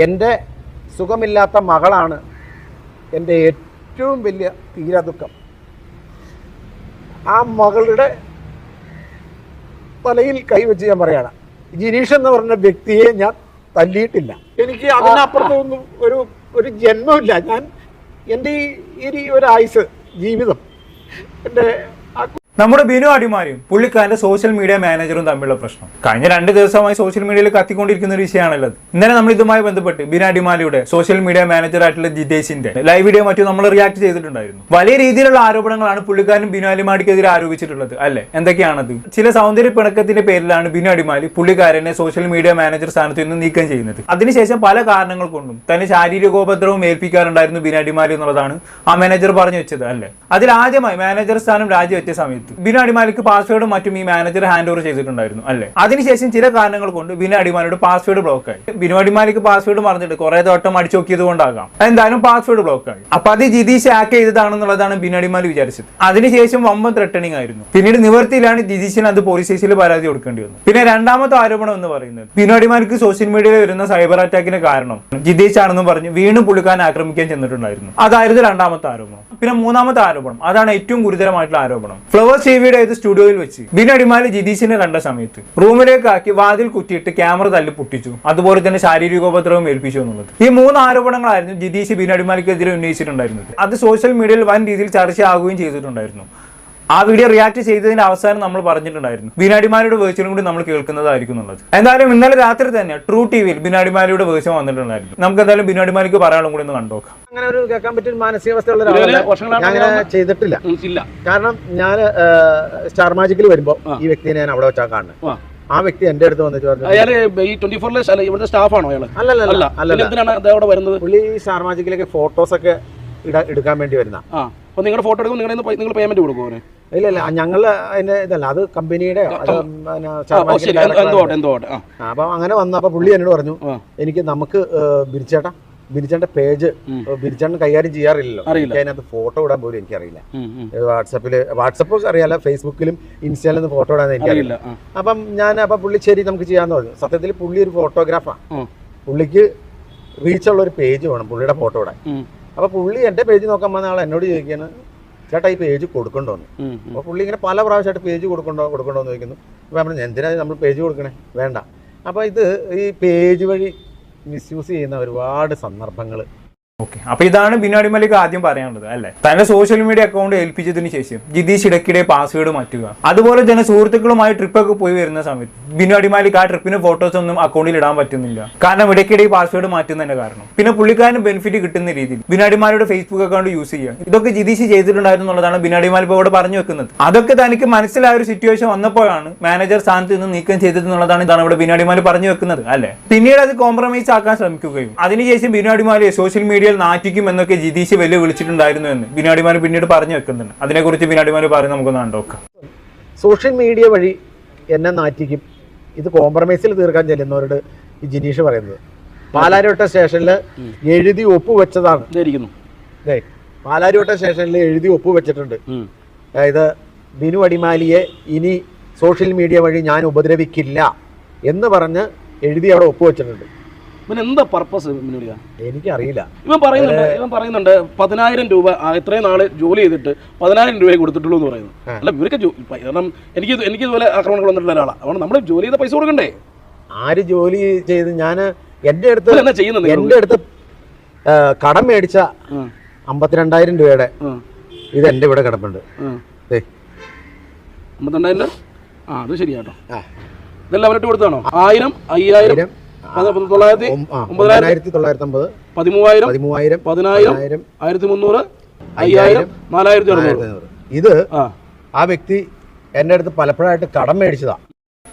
എന്റെ സുഖമില്ലാത്ത മകളാണ് എന്റെ ഏറ്റവും വലിയ തീരാദുഃഖം ആ മകളുടെ തലയിൽ കൈവച്ച് ഞാൻ പറയാണ് ജിനീഷ് എന്ന് പറഞ്ഞ വ്യക്തിയെ ഞാൻ തല്ലിയിട്ടില്ല. എനിക്ക് അതിനപ്പുറത്തൊന്നും ഒരു ഒരു ജന്മമില്ല ഞാൻ എന്റെ ഈ ഒരു ആയുസ് ജീവിതം എന്റെ നമ്മുടെ ബിനു അടിമാരും പുള്ളിക്കാരന്റെ സോഷ്യൽ മീഡിയ മാനേജറും തമ്മിലുള്ള പ്രശ്നം. കഴിഞ്ഞ രണ്ട് ദിവസമായി സോഷ്യൽ മീഡിയയിൽ കത്തിക്കൊണ്ടിരിക്കുന്ന ഒരു വിഷയമാണല്ലോ ഇന്നലെ നമ്മൾ ഇതുമായി ബന്ധപ്പെട്ട് ബിനു അടിമാലിയുടെ സോഷ്യൽ മീഡിയ മാനേജർ ആയിട്ടുള്ള ജിതേഷിന്റെ ലൈവ് വീഡിയോ മറ്റും നമ്മൾ റിയാക്ട് ചെയ്തിട്ടുണ്ടായിരുന്നു. വലിയ രീതിയിലുള്ള ആരോപണങ്ങളാണ് പുള്ളിക്കാരും ബിനു അടിമാലിക്കെതിരെ ആരോപിച്ചിട്ടുള്ളത് അല്ലേ? എന്തൊക്കെയാണത്? ചില സൗന്ദര്യ പിണക്കത്തിന്റെ പേരിലാണ് ബിനു അടിമാലി പുള്ളിക്കാരനെ സോഷ്യൽ മീഡിയ മാനേജർ സ്ഥാനത്ത് നിന്ന് നീക്കം ചെയ്യുന്നത്. അതിനുശേഷം പല കാരണങ്ങൾ കൊണ്ടും തന്നെ ശാരീരികോപദ്രവം ഏൽപ്പിക്കാറുണ്ടായിരുന്നു ബിനു അടിമാലി എന്നുള്ളതാണ് ആ മാനേജർ പറഞ്ഞു വെച്ചത് അല്ലേ? അതിൽ ആദ്യമായി മാനേജർ സ്ഥാനം രാജിവെച്ച സമയത്ത് ബിനു അടിമാലിക്ക് പാസ്വേഡും മറ്റും ഈ മാനേജർ ഹാൻഡ് ഓവർ ചെയ്തിട്ടുണ്ടായിരുന്നു അല്ലേ? അതിനുശേഷം ചില കാരണങ്ങൾ കൊണ്ട് ബിനു അടിമാലിയുടെ പാസ്വേഡ് ബ്ലോക്ക് ആയി. ബിനു അടിമാലിക്ക് പാസ്വേഡ് മറന്നിട്ട് കുറെ തോട്ടം അടിച്ചു നോക്കിയത് കൊണ്ടാകാം. എന്തായാലും പാസ്വേഡ് ബ്ലോക്ക് ആയി. അപ്പൊ അത് ജിതീഷ് ഹാക്ക് ചെയ്തതാണെന്നുള്ളതാണ് ബിനു അടിമാലി വിചാരിച്ചത്. അതിനുശേഷം വമ്പൻ ത്രെട്ടണിങ് ആയിരുന്നു. പിന്നീട് നിവർത്തിയിലാണ് ജിതീഷിന് അത് പോലീസ് സ്റ്റേഷനിൽ പരാതി കൊടുക്കേണ്ടി വന്നു പിന്നെ രണ്ടാമത്തെ ആരോപണം എന്ന് പറയുന്നത് ബിനു അടിമാലിക്ക് സോഷ്യൽ മീഡിയയിൽ വരുന്ന സൈബർ അറ്റാക്കിന് കാരണം ജിതീഷ് ആണെന്ന് പറഞ്ഞ് വീണ്ടും പുള്ളിക്കാൻ ആക്രമിക്കാൻ ചെന്നിട്ടുണ്ടായിരുന്നു. അതായിരുന്നു രണ്ടാമത്തെ ആരോപണം. പിന്നെ മൂന്നാമത്തെ ആരോപണം അതാണ് ഏറ്റവും ഗുരുതരമായിട്ടുള്ള ആരോപണം. ഫ്ലവേഴ്സ് ടിവിയുടെ ഏത് സ്റ്റുഡിയോയിൽ വെച്ച്. ബിനടിമാലി ജിതീഷിനെ കണ്ട സമയത്ത് റൂമിലേക്ക് ആക്കി വാതിൽ കുത്തിയിട്ട് ക്യാമറ തല്ലി പൊട്ടിച്ചു. അതുപോലെ തന്നെ ശാരീരികോപദ്രവം ഏൽപ്പിച്ചു എന്നുള്ളത്. ഈ മൂന്ന് ആരോപണങ്ങളായിരുന്നു ജിതീഷ് ബിനടിമാലിക്കെതിരെ ഉന്നയിച്ചിട്ടുണ്ടായിരുന്നത്. അത് സോഷ്യൽ മീഡിയയിൽ വൻ രീതിയിൽ ചർച്ചയാകുകയും ചെയ്തിട്ടുണ്ടായിരുന്നു. ആ വീഡിയോ റിയാക്ട് ചെയ്തതിന്റെ അവസാനം നമ്മൾ പറഞ്ഞിട്ടുണ്ടായിരുന്നു. ബിനാഡിമാരുടെ വേർഷനും കൂടി നമ്മൾ കേൾക്കുന്നതായിരിക്കും എന്നുള്ളത്. എന്തായാലും ഇന്നലെ രാത്രി തന്നെ ട്രൂ ടി വിയിൽ ബിനാടിമാരിയുടെ വേർഷൻ വന്നിട്ടുണ്ടായിരുന്നു. നമുക്ക് എന്തായാലും ബിനാടിമാരിക്ക് പറയാനും കൂടി ഒന്ന് കണ്ടോക്കാം അങ്ങനെ ഒരു കേൾക്കാൻ പറ്റിയ മാനസികാവസ്ഥയുള്ള അങ്ങനെ അങ്ങനെ ചെയ്തിട്ടില്ല. കാരണം ഞാൻ സ്റ്റാർ മാജിക്കിൽ വരുമ്പോൾ ഈ വ്യക്തിയെ ഞാൻ അവിടെ വെച്ചാൽ കാണുന്നത് ആ. വ്യക്തി എന്റെ അടുത്ത് വന്നിട്ട് പറഞ്ഞു അയാൾ ഈ ട്വന്റി ഫോറിലെ അല്ല ഇവിടുത്തെ സ്റ്റാഫാണോ അയാൾ അല്ലല്ല. അല്ല എന്തിനാണ് അത് അവിടെ വരുന്നത്? പുള്ളി ഈ സ്റ്റാർ മാജിക്കിലേക്ക് ഫോട്ടോസ് ഒക്കെ എടുക്കാൻ വേണ്ടി വരുന്ന. അപ്പൊ നിങ്ങളുടെ ഫോട്ടോ എടുക്കുമ്പോൾ നിങ്ങളുടെ നിങ്ങൾ പേയ്മെന്റ് കൊടുക്കും അവന്? ഇല്ല ഇല്ല ഞങ്ങൾ അതിന്റെ ഇതല്ല അത് കമ്പനിയുടെ അപ്പൊ അങ്ങനെ വന്ന അപ്പൊ പുള്ളി എന്നോട് പറഞ്ഞു എനിക്ക് നമുക്ക് ബിരിച്ചേട്ടാ ബിരിച്ചേട്ടന്റെ പേജ്. ബിരിച്ചേട്ടൻ കൈകാര്യം ചെയ്യാറില്ലല്ലോ. അറിയില്ല. എനിക്ക് അതിനകത്ത് ഫോട്ടോ ഇടാൻ പോലും എനിക്കറിയില്ല. വാട്സപ്പിൽ വാട്സപ്പ് അറിയാലോ ഫേസ്ബുക്കിലും ഇൻസ്റ്റാഗ്രാമിലും ഫോട്ടോ ഇടാൻ എനിക്കറിയില്ല. അറിയില്ല അപ്പം ഞാൻ അപ്പം പുള്ളി ശരി നമുക്ക് ചെയ്യാന്ന് പറഞ്ഞു. സത്യത്തിൽ പുള്ളി ഒരു ഫോട്ടോഗ്രാഫാണ് ഉം. പുള്ളിക്ക് റീച്ചുള്ള ഒരു പേജ് വേണം പുള്ളിയുടെ ഫോട്ടോ ഇടാൻ. അപ്പൊ പുള്ളി എന്റെ പേജ് നോക്കാൻ വന്ന ആൾ എന്നോട് ചോദിക്കുകയാണ് ചേട്ടാ ഈ പേജ് കൊടുക്കണ്ടോ എന്ന്. അപ്പൊ അപ്പോൾ പുള്ളി ഇങ്ങനെ പല പ്രാവശ്യമായിട്ട് പേജ് കൊടുക്കണ്ടോ കൊടുക്കണ്ടോ എന്ന് ചോദിക്കുന്നു. അപ്പോൾ പറഞ്ഞു എന്തിനാ നമ്മൾ പേജ് കൊടുക്കണേ? വേണ്ട. അപ്പോൾ ഇത് ഈ പേജ് വഴി മിസ്യൂസ് ചെയ്യുന്ന ഒരുപാട് സന്ദർഭങ്ങൾ ഓക്കെ അപ്പൊ ഇതാണ് ബിനാടി അടിമലിക്ക് ആദ്യം പറയാനുള്ളത് അല്ലെ? തന്റെ സോഷ്യൽ മീഡിയ അക്കൗണ്ട് ഏൽപ്പിച്ചതിന് ശേഷം ജിതീഷ് ഇടയ്ക്കിടെ പാസ്വേഡ് മാറ്റുക. അതുപോലെ തന്നെ സുഹൃത്തുക്കളുമായി ട്രിപ്പൊക്കെ പോയി വരുന്ന സമയത്ത് ബിനാടി അടിമാലിക്ക് ആ ട്രിപ്പിന് ഫോട്ടോസ് ഒന്നും അക്കൗണ്ടിൽ ഇടാൻ പറ്റുന്നില്ല. കാരണം ഇടയ്ക്കിടെ പാസ്വേഡ് മാറ്റുന്നതിന്റെ കാരണം. പിന്നെ പുള്ളിക്കാരന് ബെനിഫിറ്റ് കിട്ടുന്ന രീതിയിൽ ബിനാഡിമാരുടെ ഫേസ്ബുക്ക് അക്കൗണ്ട് യൂസ് ചെയ്യുക. ഇതൊക്കെ ജിതീഷ് ചെയ്തിട്ടുണ്ടായിരുന്നു എന്നുള്ളതാണ് ബിനാഡിമാൽ ഇപ്പോൾ ഇവിടെ പറഞ്ഞു വെക്കുന്നത്. അതൊക്കെ തനിക്ക് മനസ്സിലായ ഒരു സിറ്റുവേഷൻ വന്നപ്പോഴാണ് മാനേജർ സ്ഥാനത്ത് നിന്ന് നീക്കം ചെയ്തത് എന്നുള്ളതാണ് ഇതാണ് ഇവിടെ ബിനാഡിമാൽ പറഞ്ഞു വെക്കുന്നത് അല്ലെ? പിന്നീട് അത് കോംപ്രമൈസ് ആക്കാൻ ശ്രമിക്കുകയും അതിനുശേഷം ബിനാഡിമാലെ സോഷ്യൽ മീഡിയയിൽ നാറ്റിക്കും എന്നൊക്കെ ജിതീഷ് വെല്ലുവിളിച്ചിട്ടുണ്ടായിരുന്നു എന്ന്. ബിനാഡിമാർ പിന്നീട് പറഞ്ഞു വെക്കുന്നുണ്ട്. അതിനെക്കുറിച്ച് ബിനാഡിമാർ പറഞ്ഞ് നമുക്ക് കണ്ടോക്കാം സോഷ്യൽ മീഡിയ വഴി എന്നെ നാറ്റിക്കും. ഇത് കോംപ്രമൈസിൽ തീർക്കാൻ ചെല്ലുന്നവരോട് ഈ ജിനീഷ് പറയുന്നത്. പാലാരിവട്ട സ്റ്റേഷനിൽ എഴുതി ഒപ്പുവെച്ചതാണ് പാലാരിവട്ട സ്റ്റേഷനിൽ എഴുതി ഒപ്പുവെച്ചിട്ടുണ്ട് വെച്ചിട്ടുണ്ട്. അതായത് ബിനു അടിമാലിയെ ഇനി സോഷ്യൽ മീഡിയ വഴി ഞാൻ ഉപദ്രവിക്കില്ല എന്ന് പറഞ്ഞ് എഴുതി അവിടെ ഒപ്പുവെച്ചിട്ടുണ്ട് എന്താ പർപ്പസ് എനിക്കറിയില്ല. ഇവൻ പറയുന്നുണ്ട് ഇവൻ പറയുന്നുണ്ട് പതിനായിരം രൂപ ആ, ഇത്രയും നാൾ ജോലി ചെയ്തിട്ട് പതിനായിരം രൂപയെ കൊടുത്തിട്ടുള്ളൂ എന്ന് പറയുന്നു. അല്ല ഇവർക്ക് ജോ- ഇപ്പ- കാരണം എനിക്ക് ഇത് എനിക്ക് ഇതുപോലെ ആക്രമണങ്ങൾ വന്നിട്ടുള്ള ഒരാളാണ് അതുകൊണ്ട് നമ്മൾ ജോലി ചെയ്ത പൈസ കൊടുക്കണ്ടേ? ആര് ജോലി ചെയ്ത് ഞാൻ എന്റെ അടുത്ത് എന്റെ ചെയ്യുന്നത് നിങ്ങൾ? എന്റെ അടുത്ത് ആ, കടം മേടിച്ച ആ, അമ്പത്തിരണ്ടായിരം രൂപയുടെ ആ, ഇത് എന്റെ ഇവിടെ കിടപ്പുണ്ട്. ആ. ദേ. അമ്പത്തിരണ്ടായിരം ആ അത് ശരിയാട്ടോ. ആ. ഇതെല്ലാം അവരിട്ട് കൊടുത്താണോ? ആയിരം അയ്യായിരം? ആയിരം, തൊള്ളായിരത്തി ഒമ്പതിനായിരത്തി തൊള്ളായിരത്തി അമ്പത് പതിമൂവായിരം പതിമൂവായിരം പതിനായിരം ആയിരത്തി മുന്നൂറ് അയ്യായിരം നാലായിരത്തി അറുന്നൂറ്. ഇത് ആ വ്യക്തി എന്റെ അടുത്ത് പലപ്പോഴായിട്ട് കടം മേടിച്ചതാ.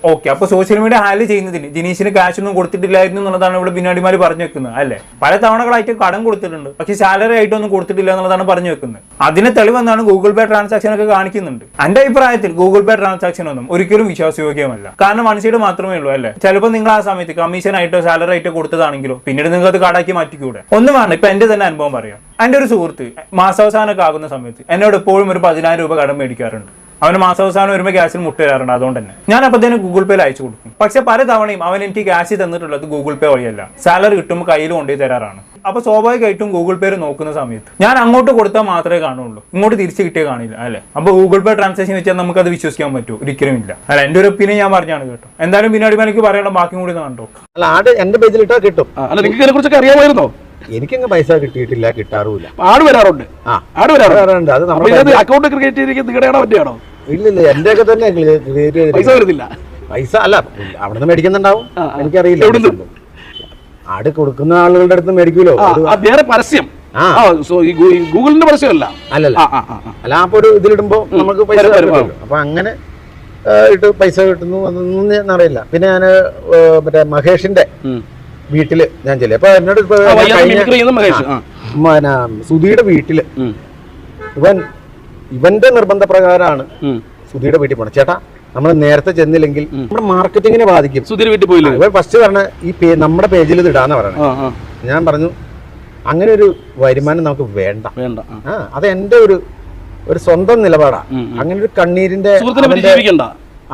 ഓക്കെ അപ്പൊ സോഷ്യൽ മീഡിയ ഹാൻഡിൽ ചെയ്യുന്നതിന് ജിനീഷിന് ക്യാഷ് ഒന്നും കൊടുത്തിട്ടില്ലായിരുന്നു എന്നുള്ളതാണ് ഇവിടെ ബിനാടിമാര് പറഞ്ഞു വെക്കുന്നത് അല്ലെ? പല തവണകളായിട്ട് കടം കൊടുത്തിട്ടുണ്ട് പക്ഷെ സാലറി ആയിട്ടൊന്നും കൊടുത്തിട്ടില്ല എന്നുള്ളതാണ് പറഞ്ഞു വെക്കുന്നത്. അതിന് തെളിവെന്നാണ് ഗൂഗിൾ പേ ട്രാൻസാക്ഷൻ ഒക്കെ കാണിക്കുന്നുണ്ട്. എന്റെ അഭിപ്രായത്തിൽ ഗൂഗിൾ പേ ട്രാൻസാക്ഷൻ ഒന്നും ഒരിക്കലും വിശ്വാസയോഗ്യമല്ല. കാരണം വൺ സൈഡ് മാത്രമേ ഉള്ളൂ അല്ലെ? ചിലപ്പോൾ നിങ്ങൾ ആ സമയത്ത് കമ്മീഷൻ ആയിട്ടോ സാലറി ആയിട്ടോ കൊടുത്തതാണെങ്കിലോ പിന്നീട് നിങ്ങൾക്ക് അത് കടാക്കി മാറ്റിക്കൂടെ? ഒന്നും വേണം ഇപ്പൊ എന്റെ തന്നെ അനുഭവം പറയാം. എന്റെ ഒരു സുഹൃത്ത് മാസാവസാനമൊക്കെ ആകുന്ന സമയത്ത് എന്നോട് എപ്പോഴും ഒരു പതിനായിരം രൂപ കടം മേടിക്കാറുണ്ട്. അവന് മാസാവസാനം വരുമ്പോൾ ഗ്യാസിൽ മുട്ട വരാറുണ്ട് അതുകൊണ്ട് തന്നെ. ഞാൻ അപ്പോൾ തന്നെ ഗൂഗിൾ പേയിൽ അയച്ചു കൊടുക്കും. പക്ഷെ പല തവണയും അവൻ എനിക്ക് ക്യാഷ് തന്നിട്ടുള്ളത് ഗൂഗിൾ പേ വഴിയല്ല. സാലറി കിട്ടുമ്പോൾ കയ്യിൽ കൊണ്ടുപോയി തരാറാണ്. അപ്പൊ സ്വാഭാവികമായിട്ടും ഗൂഗിൾ പേര് നോക്കുന്ന സമയത്ത് ഞാൻ അങ്ങോട്ട് കൊടുത്താൽ മാത്രമേ കാണുള്ളൂ. ഇങ്ങോട്ട് തിരിച്ചു കിട്ടിയേ കാണില്ല അല്ലെ? അപ്പൊ ഗൂഗിൾ പേ ട്രാൻസാക്ഷൻ വെച്ചാൽ നമുക്ക് അത് വിശ്വസിക്കാൻ പറ്റൂ ഒരിക്കലും ഇല്ല. അല്ല എന്റെ ഒരു ഒപ്പീനിയൻ ഞാൻ പറഞ്ഞാണ് കേട്ടോ. എന്തായാലും പിന്നെ എനിക്ക് പറയണം ബാക്കി കൂടി കണ്ടോ അല്ല ആട് എന്റെ പേജിൽ ഇട്ടാ കിട്ടും. അല്ല നിങ്ങൾക്ക് ഇതിനെ കുറിച്ചൊക്കെ അറിയാമായിരുന്നോ? എനിക്കങ്ങ് പൈസ കിട്ടിയിട്ടില്ല കിട്ടാറുമില്ല. ആട് വരാറുണ്ട്. ആട് വരാറുണ്ട്. അത് നമ്മുടെ അക്കൗണ്ട് ക്രിയേറ്റ് ചെയ്തിരിക്കുന്നത് നിങ്ങളുടെയാണോ ഇല്ല ഇല്ല എന്റെ ഒക്കെ തന്നെ പൈസ വരുന്നില്ല. പൈസ അല്ല അവിടെ നിന്ന് മേടിക്കുന്നുണ്ടാവും. എനിക്കറിയില്ല ആട് കൊടുക്കുന്ന ആളുകളുടെ അടുത്ത് മേടിക്കൂലോ? വേറെ പരസ്യം. ഗൂഗിളിന്റെ പരസ്യമല്ല. അല്ലല്ല. അല്ല അപ്പൊ ഒരു ഇതിലിടുമ്പോ നമുക്ക് പൈസ അപ്പൊ അങ്ങനെ ഇട്ട് പൈസ കിട്ടുന്നു അതൊന്നും അറിയില്ല. പിന്നെ ഞാൻ മറ്റേ മഹേഷിന്റെ. വീട്ടിൽ ഞാൻ ചെല്ലി. അപ്പൊ എന്നോട് സുധിയുടെ വീട്ടിൽ ഇവൻ ഇവന്റെ നിർബന്ധ പ്രകാരമാണ് സുധിയുടെ വീട്ടിൽ പോണം ചേട്ടാ നമ്മൾ നേരത്തെ ചെന്നില്ലെങ്കിൽ നമ്മുടെ മാർക്കറ്റിങ്ങിനെ ബാധിക്കും. സുധീർ വീട്ടിൽ പോയില്ലേ? ഇവൻ ഫസ്റ്റ് പറഞ്ഞ ഈ പേ നമ്മുടെ പേജിൽ ഇത് ഇടാന്ന് പറയണേ. ആ ആ. ഞാൻ പറഞ്ഞു അങ്ങനെ ഒരു വരുമാനം നമുക്ക് വേണ്ട. വേണ്ട ആ. അത് എന്റെ ഒരു ഒരു സ്വന്തം നിലപാടാ. അങ്ങനെ ഒരു കണ്ണീരിന്റെ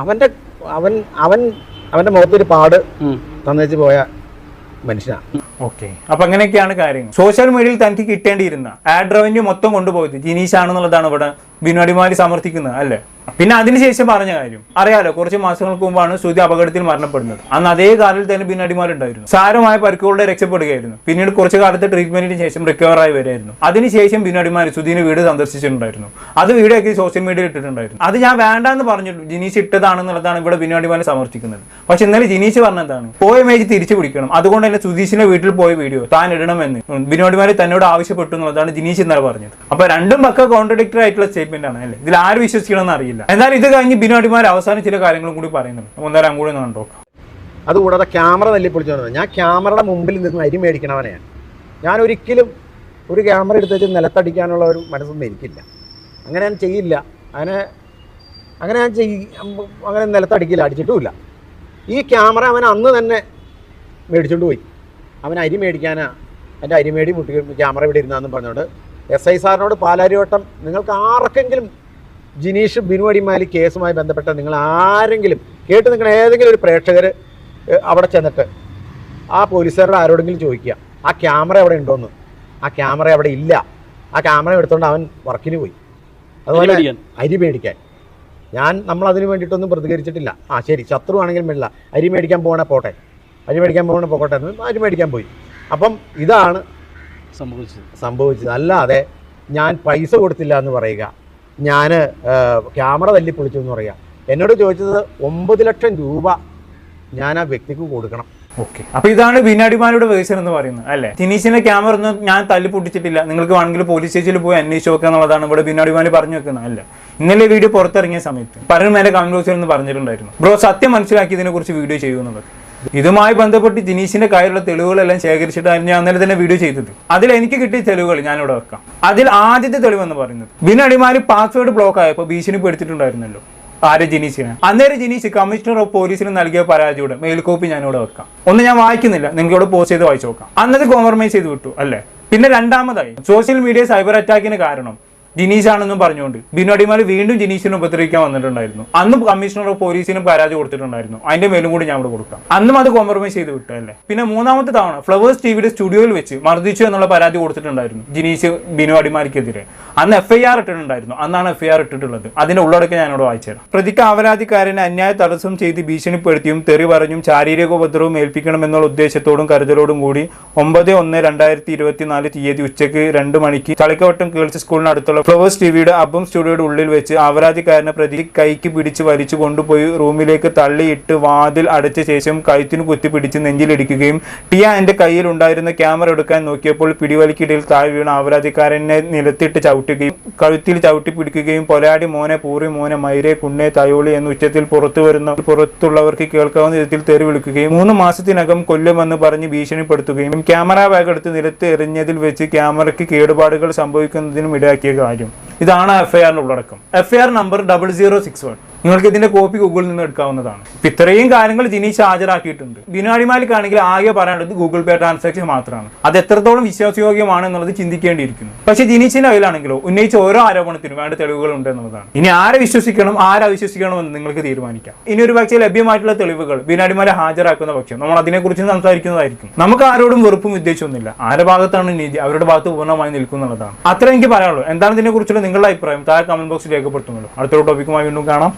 അവന്റെ അവൻ അവൻ അവന്റെ മുഖത്തൊരു പാട് തന്നേച്ച് പോയ മനുഷ്യനാണ് ഓക്കെ അപ്പൊ അങ്ങനെയൊക്കെയാണ് കാര്യങ്ങൾ. സോഷ്യൽ മീഡിയയിൽ തനിക്ക് കിട്ടേണ്ടിയിരുന്ന ആഡ് റവന്യൂ മൊത്തം കൊണ്ടുപോയത് ജിനീഷ് ആണെന്നുള്ളതാണ് ഇവിടെ ബിനോടിമാരി സമർത്ഥിക്കുന്നത് അല്ലേ? പിന്നെ അതിനുശേഷം പറഞ്ഞ കാര്യം അറിയാലോ കുറച്ച് മാസങ്ങൾക്ക് മുമ്പാണ് ശ്രുതി അപകടത്തിൽ മരണപ്പെടുന്നത്. അന്ന് അതേ കാലിൽ തന്നെ ബിനടിമാരുണ്ടായിരുന്നു സാരമായ പരിക്കുകളുടെ രക്ഷപ്പെടുകയായിരുന്നു. പിന്നീട് കുറച്ച് കാലത്തെ ട്രീറ്റ്മെന്റിന് ശേഷം റിക്കവർ ആയി വരായിരുന്നു. അതിനുശേഷം ബിനടിമാർ ശ്രുതിന് വീട് സന്ദർശിച്ചിട്ടുണ്ടായിരുന്നു. അത് വീഡിയോ സോഷ്യൽ മീഡിയയിൽ ഇട്ടിട്ടുണ്ടായിരുന്നു. അത് ഞാൻ വേണ്ടാന്ന് പറഞ്ഞിട്ടു ജിനീഷ് ഇട്ടതാണെന്നുള്ളതാണ് ഇവിടെ ബിനടിമാരെ സമർത്ഥിക്കുന്നത്. പക്ഷെ ഇന്നലെ ജിനീഷ് പറഞ്ഞതാണ് പോയ മേജ് തിരിച്ചു പിടിക്കണം. അതുകൊണ്ട് തന്നെ സുധീഷിന്റെ വീട്ടിൽ പോയ വീഡിയോ താൻ ഇടണമെന്ന്. ബിനോടിമാര് തന്നോട് ആവശ്യപ്പെട്ടു എന്നുള്ളതാണ് ജിനീഷ് ഇന്നലെ പറഞ്ഞത്. അപ്പൊ രണ്ടും പക്ക കോൺട്രഡിക്ടറി ആയിട്ടുള്ള സ്റ്റേറ്റ്മെന്റ് ആണ് അല്ലേ? ഇതിൽ ആര് വിശ്വസിക്കണമെന്ന് അറിയില്ല. എന്നാലും ഇത് കഴിഞ്ഞ് ബിനോടിമാർ അവസാനം ചില കാര്യങ്ങളും കൂടി പറയുന്നുണ്ട്. ഒന്നേരം കൂടി ഒന്ന് കണ്ടോ അതുകൂടാതെ ക്യാമറ തല്ലിപ്പൊളിച്ചു ഞാൻ ക്യാമറയുടെ മുമ്പിൽ നിന്ന് അരി മേടിക്കണവനെയാണ്. ഞാൻ ഒരിക്കലും ഒരു ക്യാമറ എടുത്ത് വെച്ച് നിലത്തടിക്കാനുള്ള ഒരു മനസ്സൊന്നും എനിക്കില്ല. അങ്ങനെ ഞാൻ ചെയ്യില്ല. അങ്ങനെ അങ്ങനെ ഞാൻ ചെയ് അങ്ങനെ നിലത്തടിക്കില്ല അടിച്ചിട്ടുമില്ല. ഈ ക്യാമറ അവൻ അന്ന് തന്നെ മേടിച്ചുകൊണ്ട് പോയി. അവൻ അരി മേടിക്കാനാ എന്റെ അരിമേടി മുട്ടി ക്യാമറ ഇവിടെ ഇരുന്നാന്ന് പറഞ്ഞുകൊണ്ട് എസ് ഐ സാറിനോട് പാലാരിവട്ടം നിങ്ങൾക്ക് ആർക്കെങ്കിലും ജിനീഷ് ബിനു അടിമാലി കേസുമായി ബന്ധപ്പെട്ട നിങ്ങൾ ആരെങ്കിലും കേട്ട് നിൽക്കുന്ന ഏതെങ്കിലും ഒരു പ്രേക്ഷകർ അവിടെ ചെന്നിട്ട് ആ പോലീസുകാരുടെ ആരോടെങ്കിലും ചോദിക്കുക. ആ ക്യാമറ അവിടെ ഉണ്ടോന്ന്? ആ ക്യാമറ അവിടെ ഇല്ല. ആ ക്യാമറ എടുത്തുകൊണ്ട് അവൻ വർക്കിന് പോയി. അതുപോലെ. അരി മേടിക്കാൻ ഞാൻ നമ്മൾ അതിന് വേണ്ടിയിട്ടൊന്നും പ്രതികരിച്ചിട്ടില്ല. ആ ശരി ശത്രു ആണെങ്കിലും വേണ്ടില്ല അരി മേടിക്കാൻ പോകണേ പോട്ടെ. അരി മേടിക്കാൻ പോകണേ പോകട്ടെ എന്ന് അരി മേടിക്കാൻ പോയി. അപ്പം ഇതാണ് സംഭവിച്ചത്. സംഭവിച്ചത്. അല്ലാതെ ഞാൻ പൈസ കൊടുത്തില്ല എന്ന് പറയുക. ഞാൻ ക്യാമറ തല്ലി പൊളിച്ചു എന്ന് പറയാം. എന്നോട് ചോദിച്ചത് ഒമ്പത് ലക്ഷം രൂപ ഞാൻ ആ വ്യക്തിക്ക് കൊടുക്കണം. ഓക്കെ. അപ്പൊ ഇതാണ് ബിനാടിമാരുടെ വേഴ്സൺ എന്ന് പറയുന്നത് അല്ലെ? തിനീഷിന്റെ ക്യാമറ ഒന്നും ഞാൻ തല്ലി പൊട്ടിച്ചിട്ടില്ല നിങ്ങൾക്ക് വേണമെങ്കിൽ പോലീസ് സ്റ്റേഷനിൽ പോയി അന്വേഷിച്ച് നോക്കുക എന്നുള്ളതാണ് ഇവിടെ ബിനാടിമാലി പറഞ്ഞു വെക്കുന്നത് അല്ല? ഇന്നലെ വീഡിയോ പുറത്തിറങ്ങിയ സമയത്ത്. പലരും മേലെ കമന്റ് ബോക്സിൽ എന്ന് പറഞ്ഞിട്ടുണ്ടായിരുന്നു. ബ്രോ സത്യം മനസ്സിലാക്കിയതിനെ കുറിച്ച് വീഡിയോ ചെയ്യുന്നുള്ളത് ഇതുമായി ബന്ധപ്പെട്ട് ജിനീഷിന്റെ കയ്യിലുള്ള തെളിവുകളെല്ലാം ശേഖരിച്ചിട്ടായിരുന്നു ഞാൻ അന്നേരം തന്നെ വീഡിയോ ചെയ്തത്. അതിൽ എനിക്ക് കിട്ടിയ തെളിവുകൾ ഞാനിവിടെ വെക്കാം. അതിൽ ആദ്യത്തെ തെളിവെന്ന് പറയുന്നത് ബിനടിമാലി പാസ്വേഡ് ബ്ലോക്ക് ആയപ്പോൾ ഭീഷണിപ്പെടുത്തിയിട്ടുണ്ടായിരുന്നല്ലോ ആരെ ജിനീഷിനെ? അന്നേരം ജിനീഷ് കമ്മീഷണർ ഓഫ് പോലീസിന് നൽകിയ പരാതിയുടെ മെയിൽ കോപ്പി ഞാനിവിടെ വെക്കാം. ഒന്ന് ഞാൻ വായിക്കുന്നില്ല നിങ്ങൾക്ക് ഇവിടെ പോസ്റ്റ് ചെയ്ത് വായിച്ചു നോക്കാം. അന്നത് കോംപ്രമൈസ് ചെയ്ത് വിട്ടു അല്ലേ? പിന്നെ രണ്ടാമതായി സോഷ്യൽ മീഡിയ സൈബർ അറ്റാക്കിന് കാരണം ജിനീഷ് ആണെന്നും പറഞ്ഞുകൊണ്ട്. ബിനു അടിമാലി വീണ്ടും ജിനീഷിനെ ഉപദ്രവിക്കാൻ വന്നിട്ടുണ്ടായിരുന്നു. അന്ന് കമ്മീഷണർ പോലീസിനും പരാതി കൊടുത്തിട്ടുണ്ടായിരുന്നു. അതിന്റെ മേലും കൂടി ഞാൻ ഇവിടെ കൊടുക്കാം. അന്നും അത് കോംപ്രമൈസ് ചെയ്ത് വിട്ടു അല്ലേ? പിന്നെ മൂന്നാമത്തെ തവണ ഫ്ലവേഴ്സ് ടിവിയുടെ സ്റ്റുഡിയോയിൽ വെച്ച് മർദ്ദിച്ചു എന്നുള്ള പരാതി കൊടുത്തിട്ടുണ്ടായിരുന്നു ജിനീഷ് ബിനു അടിമാലിക്കെതിരെ. അന്ന് എഫ് ഐ ആർ ഇട്ടിട്ടുണ്ടായിരുന്നു. അന്നാണ് എഫ് ഐ ആർ ഇട്ടിട്ടുള്ളത്. അതിന്റെ ഉള്ളടക്കം ഞാൻ ഞാനിവിടെ വായിച്ചുതരാം പ്രതിക്ക് അപരാധിക്കാരനെ അന്യായ തടസ്സം ചെയ്ത് ഭീഷണിപ്പെടുത്തിയും തെറി പറഞ്ഞും ശാരീരിക ഉപദ്രവം ഏൽപ്പിക്കണമെന്നുള്ള ഉദ്ദേശത്തോടും കരുതലോടും കൂടി ഒമ്പത് ഒന്ന് രണ്ടായിരത്തി ഇരുപത്തിനാല് തീയതി ഉച്ചയ്ക്ക് രണ്ട് മണിക്ക് തളിക്കവട്ടം ഗേൾസ് സ്കൂളിന് അടുത്തുള്ള ഫ്ലവേഴ്സ് ടിവിയുടെ അബം സ്റ്റുഡിയോയുടെ ഉള്ളിൽ വെച്ച് അപരാധിക്കാരനെ പ്രതി കൈക്ക് പിടിച്ച് വലിച്ചു കൊണ്ടുപോയി റൂമിലേക്ക് തള്ളിയിട്ട് വാതിൽ അടച്ച ശേഷം കഴുത്തിന് കുത്തിപ്പിടിച്ച് നെഞ്ചിലിടിക്കുകയും ടിയ എന്റെ കയ്യിൽ ഉണ്ടായിരുന്ന ക്യാമറ എടുക്കാൻ നോക്കിയപ്പോൾ പിടിവലിക്കിടയിൽ താഴെ വീണ അവരാധികാരനെ നിലത്തിട്ട് ചവിട്ടുകയും കഴുത്തിൽ ചവിട്ടി പിടിക്കുകയും പൊലാടി മോനെ പൂറി മോനെ മൈരെ കുണ്ണെ തയോളി എന്ന ഉച്ചത്തിൽ പുറത്തു വരുന്ന പുറത്തുള്ളവർക്ക് കേൾക്കാവുന്ന വിധത്തിൽ തെറി വിളിക്കുകയും മൂന്ന് മാസത്തിനകം കൊല്ലുമെന്ന് പറഞ്ഞ് ഭീഷണിപ്പെടുത്തുകയും ക്യാമറ ബാഗ് എടുത്ത് നിലത്ത് എറിഞ്ഞതിൽ വെച്ച് ക്യാമറയ്ക്ക് കേടുപാടുകൾ സംഭവിക്കുന്നതിനും ഇടയാക്കിയ കാര്യം. ഇതാണ് എഫ് ഐ ആറിന്റെ ഉള്ളടക്കം. F I R number double zero six one നിങ്ങൾക്ക് ഇതിന്റെ കോപ്പി ഗൂഗിളിൽ നിന്ന് എടുക്കാവുന്നതാണ്. ഇത്രയും കാര്യങ്ങൾ ജിനീഷ് ഹാജരാക്കിയിട്ടുണ്ട്. ബിനാഡിമാലിക്കാണെങ്കിൽ ആകെ പറയാനുള്ളത് ഗൂഗിൾ പേ ട്രാൻസാക്ഷൻ മാത്രമാണ്. അത് എത്രത്തോളം വിശ്വാസയോഗ്യമാണ് എന്നുള്ളത് ചിന്തിക്കേണ്ടിയിരിക്കുന്നു. പക്ഷേ ജിനീഷിന്റെ കയ്യിലാണെങ്കിലോ ഉന്നയിച്ച ഓരോ ആരോപണത്തിനും വേണ്ട തെളിവുകൾ ഉണ്ട് എന്നുള്ളതാണ്. ഇനി ആരെ വിശ്വസിക്കണം ആരെ വിശ്വസിക്കണം എന്ന് നിങ്ങൾക്ക് തീരുമാനിക്കാം. ഇനി ഒരു പക്ഷേ ലഭ്യമായിട്ടുള്ള തെളിവുകൾ ബിനാടിമാരെ ഹാജരാക്കുന്ന പക്ഷം നമ്മൾ അതിനെക്കുറിച്ച് സംസാരിക്കുന്നതായിരിക്കും. നമുക്ക് ആരോടും വെറുപ്പും ഉദ്ദേശമൊന്നുമില്ല ആരുടെ ഭാഗത്താണ് നീതി? അവരുടെ ഭാഗത്ത് പൂർണമായി നിൽക്കുന്നുള്ളതാണ് അത്ര എനിക്ക് പറയാനുള്ളൂ. എന്താണ് ഇതിനെക്കുറിച്ചുള്ള നിങ്ങളുടെ അഭിപ്രായം? താഴെ കമന്റ് ബോക്സിൽ രേഖപ്പെടുത്തുന്നുള്ളൂ. അടുത്തൊരു ടോപ്പിക്കുമായി വീണ്ടും കാണാം.